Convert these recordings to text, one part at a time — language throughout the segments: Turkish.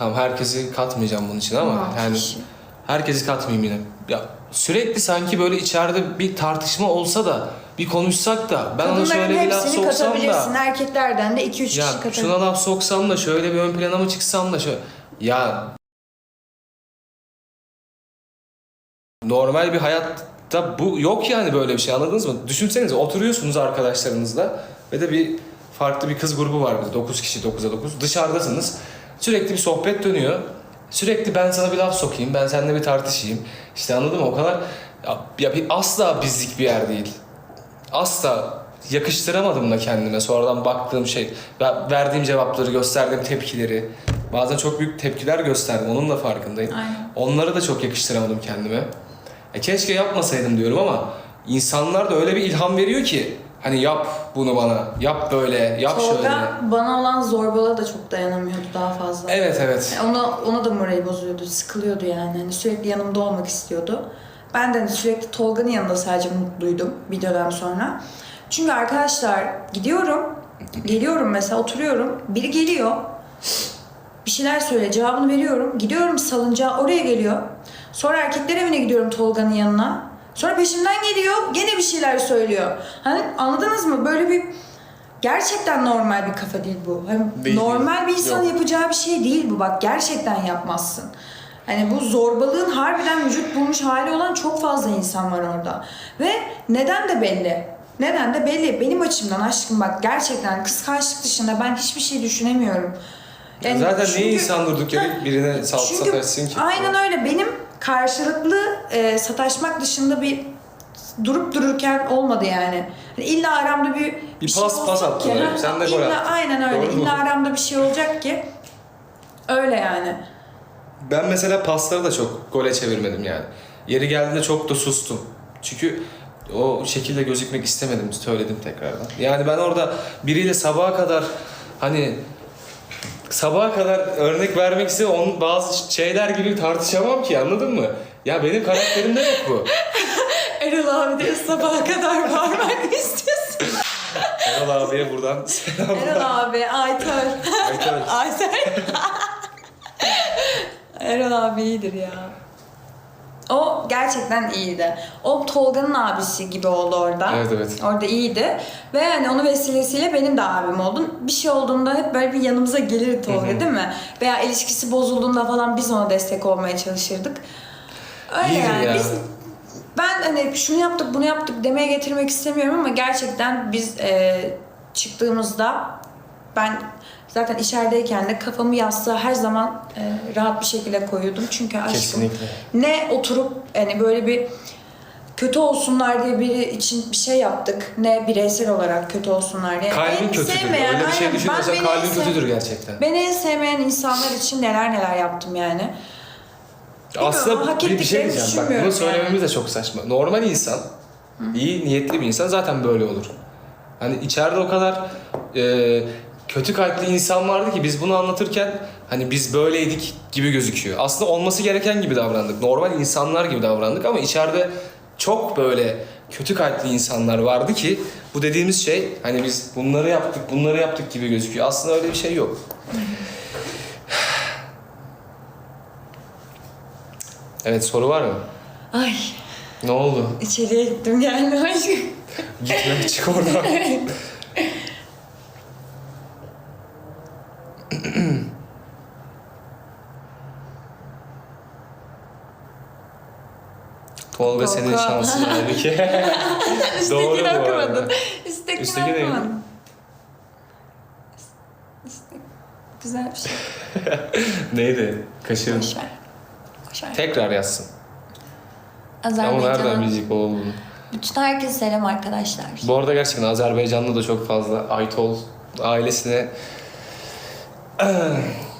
Tamam herkesi katmayacağım bunun için ama Tamam, yani kişi. herkesi katmayayım yine. Ya sürekli sanki böyle içeride bir tartışma olsa da bir konuşsak da ben ona Kadınların şöyle bir laf hepsini soksam katabilirsin. da Erkeklerden de 2-3 kişi ya katabilirsin. şuna laf soksam da şöyle bir ön plana mı çıksam da şöyle ya normal bir hayatta bu yok yani böyle bir şey anladınız mı? Düşünsenize oturuyorsunuz arkadaşlarınızla ve de bir farklı bir kız grubu var bizde 9 kişi 9'a 9 dışarıdasınız sürekli bir sohbet dönüyor. Sürekli ben sana bir laf sokayım ben seninle bir tartışayım. İşte anladın mı? O kadar ya, ya bir asla bizlik bir yer değil. Asla. Yakıştıramadım da kendime sonradan baktığım şey ve verdiğim cevapları gösterdiğim tepkileri. Bazen çok büyük tepkiler gösterdim onun da farkındayım. Aynen. onları da çok yakıştıramadım kendime. E keşke yapmasaydım diyorum ama insanlar da öyle bir ilham veriyor ki hani yap bunu bana yap böyle yap şöyle Tolga bana olan zorbalığa da çok dayanamıyordu daha fazla. evet evet Yani Ona, ona da morali bozuyordu, sıkılıyordu yani. Hani sürekli yanımda olmak istiyordu. Ben de hani sürekli Tolga'nın yanında sadece mutluydum bir dönem sonra. Çünkü arkadaşlar gidiyorum, geliyorum mesela oturuyorum, biri geliyor, bir şeyler söyle, cevabını veriyorum, gidiyorum salıncağa oraya geliyor. Sonra erkekler evine gidiyorum Tolga'nın yanına. Sonra peşimden geliyor, gene bir şeyler söylüyor. Hani anladınız mı? Böyle bir gerçekten normal bir kafa değil bu. Hani Değil, normal bir insan Yok. yapacağı bir şey değil bu. Bak gerçekten yapmazsın. Hani bu zorbalığın harbiden vücut bulmuş hali olan çok fazla insan var orada. Ve neden de belli. Neden de belli. Benim açımdan aşkım bak gerçekten kıskançlık dışında ben hiçbir şey düşünemiyorum. Yani zaten çünkü- niye insan durduk yere birine salt çünkü sataşsın ki Aynen öyle. Benim karşılıklı e, sataşmak dışında bir durup dururken olmadı yani. Hani illa aramda bir Bir şey pas- pas ki. öyle. Ha, Sen de gol illa- attın. Aynen öyle. Doğru mu? illa aramda bir şey olacak ki öyle yani. Ben mesela pasları da çok gole çevirmedim yani. Yeri geldiğinde çok da sustum. Çünkü o şekilde gözükmek istemedim söyledim tekrardan. Yani ben orada biriyle sabaha kadar hani sabaha kadar örnek vermek ise onun bazı şeyler gibi tartışamam ki anladın mı? Ya benim karakterimde yok bu. Erol abi de sabaha kadar bağırmak istiyorsun. Erol abiye buradan selam. Erol abi, Aytar. Aytar. Aytar. Erol abi iyidir ya. O gerçekten iyiydi. O Tolga'nın abisi gibi oldu orada. Evet, evet. Orada iyiydi. Ve yani onun vesilesiyle benim de abim oldun. Bir şey olduğunda hep böyle bir yanımıza gelir Tolga Hı hı. değil mi? Veya ilişkisi bozulduğunda falan biz ona destek olmaya çalışırdık. Öyle İyidir yani. ya. Biz ben hani şunu yaptık bunu yaptık demeye getirmek istemiyorum ama gerçekten biz e, çıktığımızda ben zaten içerideyken de kafamı yastığa her zaman e, rahat bir şekilde koyuyordum. Çünkü aşkım Kesinlikle. ne oturup hani böyle bir kötü olsunlar diye biri için bir şey yaptık. Ne bireysel olarak kötü olsunlar diye. Kalbin En kötüdür. sevmeyen, Öyle bir şey aynen, ben düşünürsen beni kalbin sev- kötüdür gerçekten. Beni en sevmeyen insanlar için neler neler yaptım yani. Aslında hak bir, bir şey diyeceğim. Bak bunu söylememiz yani. de çok saçma. Normal insan, iyi niyetli bir insan zaten böyle olur. Hani içeride o kadar e, kötü kalpli insan vardı ki biz bunu anlatırken hani biz böyleydik gibi gözüküyor. Aslında olması gereken gibi davrandık. Normal insanlar gibi davrandık ama içeride çok böyle kötü kalpli insanlar vardı ki bu dediğimiz şey hani biz bunları yaptık, bunları yaptık gibi gözüküyor. Aslında öyle bir şey yok. Evet soru var mı? Ay Ne oldu? içeriye gittim geldim aşkım. Gitme çık oradan. Tolga senin Tolga. şansın halbuki. Doğru Üsttekini bu arada. okumadın. Üsttekini Üstteki neydi? okumadın. Güzel bir şey. Neydi? Kaşığın. Boş ver. Boş ver. Tekrar yazsın. Ama nereden bilecek o olduğunu? bütün herkese selam arkadaşlar. Bu arada gerçekten Azerbaycan'da da çok fazla Aytol ailesine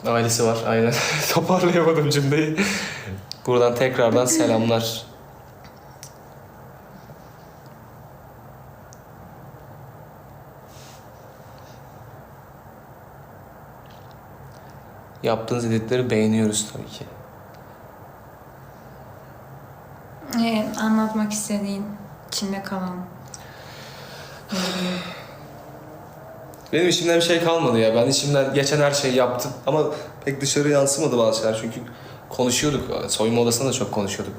ailesi var aynen. Toparlayamadım cümleyi. Buradan tekrardan selamlar. Yaptığınız editleri beğeniyoruz tabii ki. Ee, anlatmak istediğin, içinde kalan. Benim içimden bir şey kalmadı ya. Ben içimden geçen her şeyi yaptım. Ama pek dışarı yansımadı bazı şeyler çünkü konuşuyorduk. Soyunma odasında da çok konuşuyorduk.